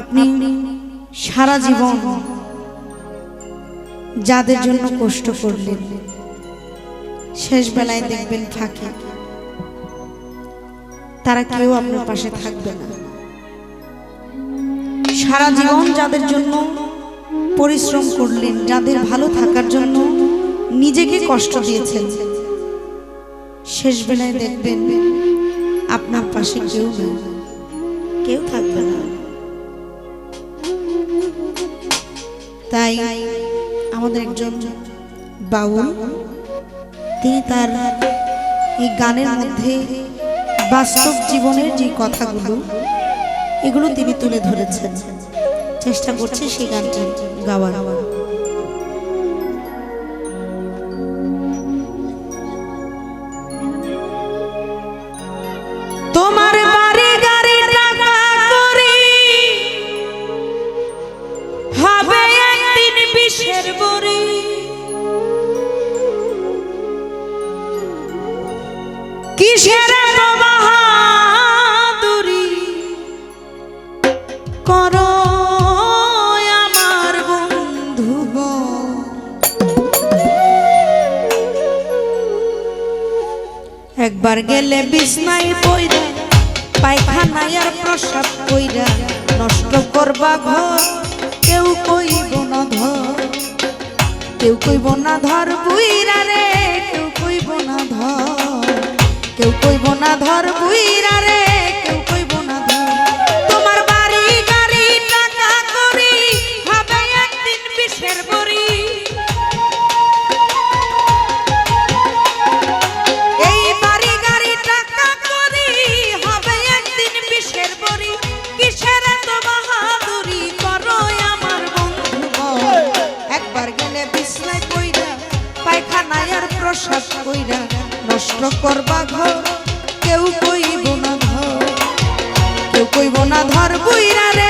আপনি সারা জীবন যাদের জন্য কষ্ট করলেন, শেষ বেলায় দেখবেন ফাঁকে তারা কেউ আপনার পাশে থাকবে না। সারা জীবন যাদের জন্য পরিশ্রম করলেন, যাদের ভালো থাকার জন্য নিজেকে কষ্ট দিয়েছেন, শেষ বেলায় দেখবেন আপনার পাশে কেউ কেউ থাকবে না। তাই আমাদের একজন বাউল, তিনি তার এই গানের মধ্যে বাস্তব জীবনের যে কথাগুলো, এগুলো তিনি তুলে ধরেছেন। চেষ্টা করছে সেই গানটি গাওয়ার। কিসের বাহাদুরি? করো আমার বন্ধু একবার গেলে বিছনায় পইরা, পায়খানায় আর প্রসাব কইরা, নষ্ট করবা ঘর, কেউ কইব না ধর। কেউ কইব না ধর, বুইরা রে, কেউ কইব না ধর। কেউ কইব না ধর বুইরা রে। প্রসাদ কইরা নষ্ট করবা ঘর, কেউ কইব না ধর কেউ কইব না ধর বুইরা রে।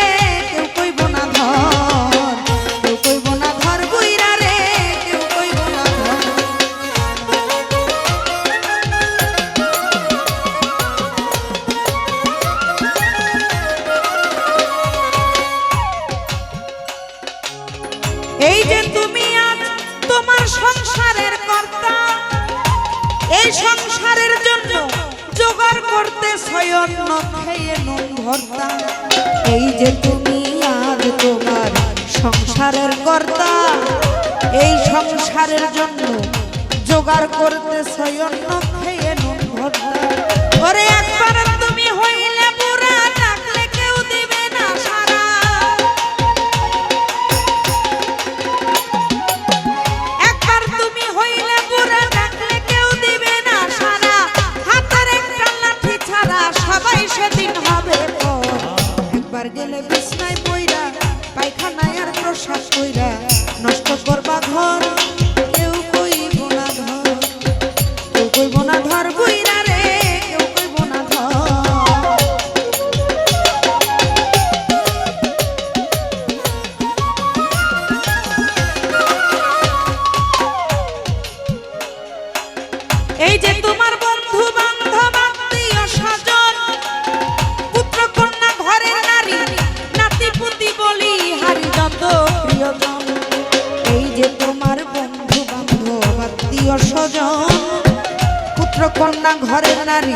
সংসারের জন্য জোগাড় করতে সয়ন্ন খেয়ে নুন ভর্তা এই যে তুমি আর তোমার সংসারের কর্তা, এই সংসারের জন্য জোগাড় করতে সয়ন্ন খেয়ে নুন ভর্তা ঘরে একবার একবার গেলে বিছনায় পইরা পায়খানায় আর প্রসাদ কইরা নষ্ট করবা ঘর। কন্যা ঘরের নারী।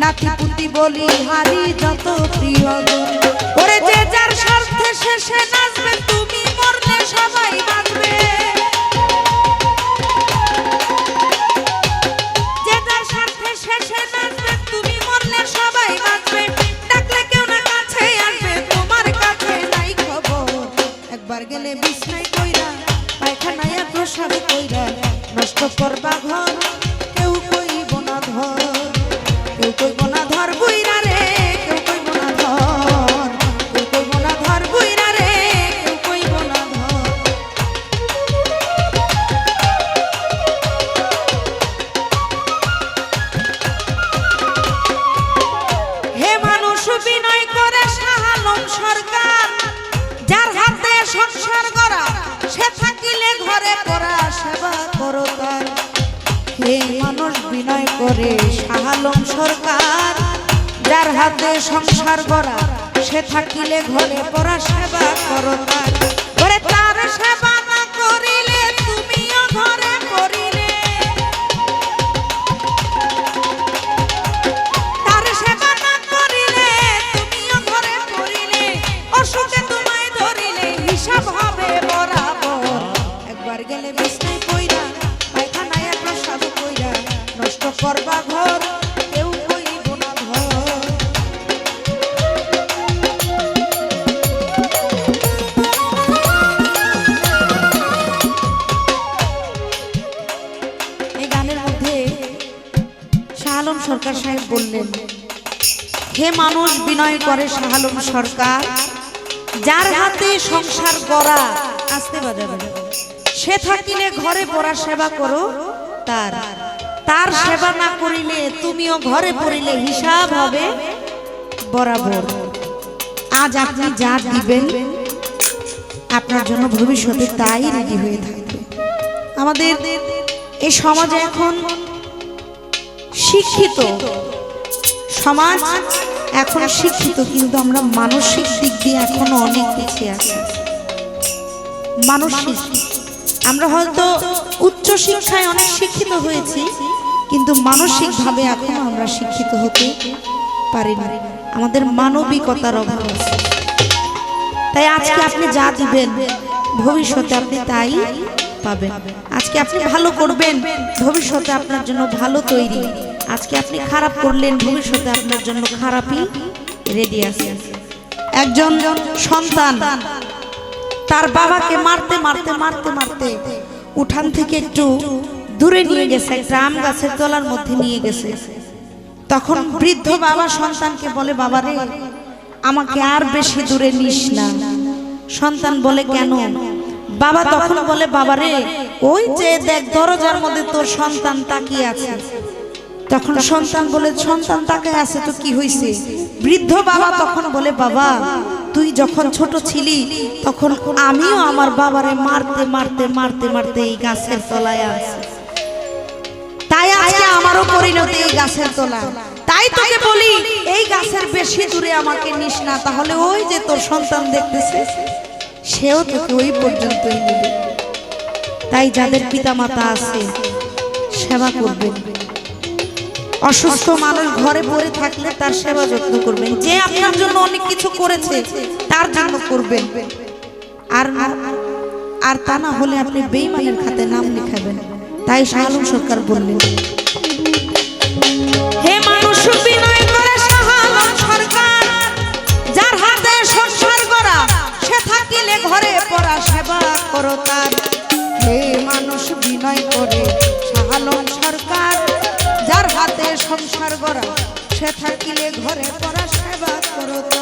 নাতি পুতি বলি, হারি যত প্রিয় যে যার স্বার্থে শেষে নাচবে, তুমি মরলে সবাই বাঁচবে। সাহালম সরকার যার হাতে সংসার করা সে থাকিলে ঘরে পড়া সেবা করো তার। মানুষ বিনয় করে সাহালম সরকার, যার হাতে সংসার করা সে থাকিলে ঘরে পড়া সেবা করো গেলে পায়খানায় কইরা নষ্ট করবা ঘর এই সরকার সাহেব বললেন, হে মানুষ বিনয় করে শাহ সরকার, যার হাতে সংসার গড়া, আসতে বাজাবে। সে থাকিলে ঘরে পড়া সেবা করো, তার। তার সেবা না করিলে তুমিও ঘরে পড়িলে হিসাব হবে বরাবর। আজ আপনি যা দিবেন, আপনার জন্য ভবিষ্যতে তাই রেডি হয়ে থাকবে। আমাদের এই সমাজে এখন শিক্ষিত সমাজ এখন শিক্ষিত, কিন্তু আমরা মানসিক দিক দিয়ে এখনও অনেক পিছিয়ে আছি। মানসিক। আমরা হয়তো উচ্চ শিক্ষায় অনেক শিক্ষিত হয়েছি, কিন্তু মানসিকভাবে এখনও আমরা শিক্ষিত হতে পারিনি। আমাদের মানবিকতার অভাব আছে। তাই আজকে আপনি যা দিবেন, ভবিষ্যতে আপনি তাই পাবেন। আজকে আপনি ভালো করবেন, ভবিষ্যতে আপনার জন্য ভালো তৈরি। আজকে আপনি খারাপ করলেন, ভবিষ্যতে আপনার জন্য খারাপই রেডি আছে। একজন সন্তান, তার বাবাকে মারতে মারতে মারতে উঠান থেকে একটু দূরে নিয়ে গেছে একটা আম গাছের তলার মধ্যে নিয়ে গেছে। তখন বৃদ্ধ বাবা সন্তানকে বলে, বাবা রে, আমাকে আর বেশি দূরে নিস না। সন্তান বলে, কেন? বাবা তখন বলে, বাবা রে, ওই যে দেখ, দরজার মধ্যে তোর সন্তান তাকিয়ে আছে। তখন সন্তান বলে, সন্তান তাকে আছে তো কি হয়েছে বৃদ্ধ বাবা তখন বলে, বাবা তুই যখন ছোট ছিলি, তখন আমিও আমার বাবারে মারতে মারতে মারতে মারতে এই গাছের তলায় আছি। তাই আজকে আমারও পরিণতি এই গাছের তলা তাই তোকে বলি, এই গাছের বেশি দূরে আমাকে নিস না, তাহলে ওই যে তোর সন্তান দেখতেছে, সেও তোকে ওই পর্যন্তই নেবে। তাই যাদের পিতামাতা আছে, সেবা করবেন। অসুস্থ মানুষ ঘরে পড়ে থাকলে তার সেবা যত্ন করবেন। যে আপনার জন্য অনেক কিছু করেছে, তার জন্য করবেন। আর আর তা না হলে আপনি বেইমানের খাতে নাম লেখাবেন। তাই শাহালুম সরকার বললেন, হে মানুষ করে সে থাকিলে ঘরে সেবা করো তার। সংসার গড়া। সে থাকিলে ঘরে পড়া সেবা করত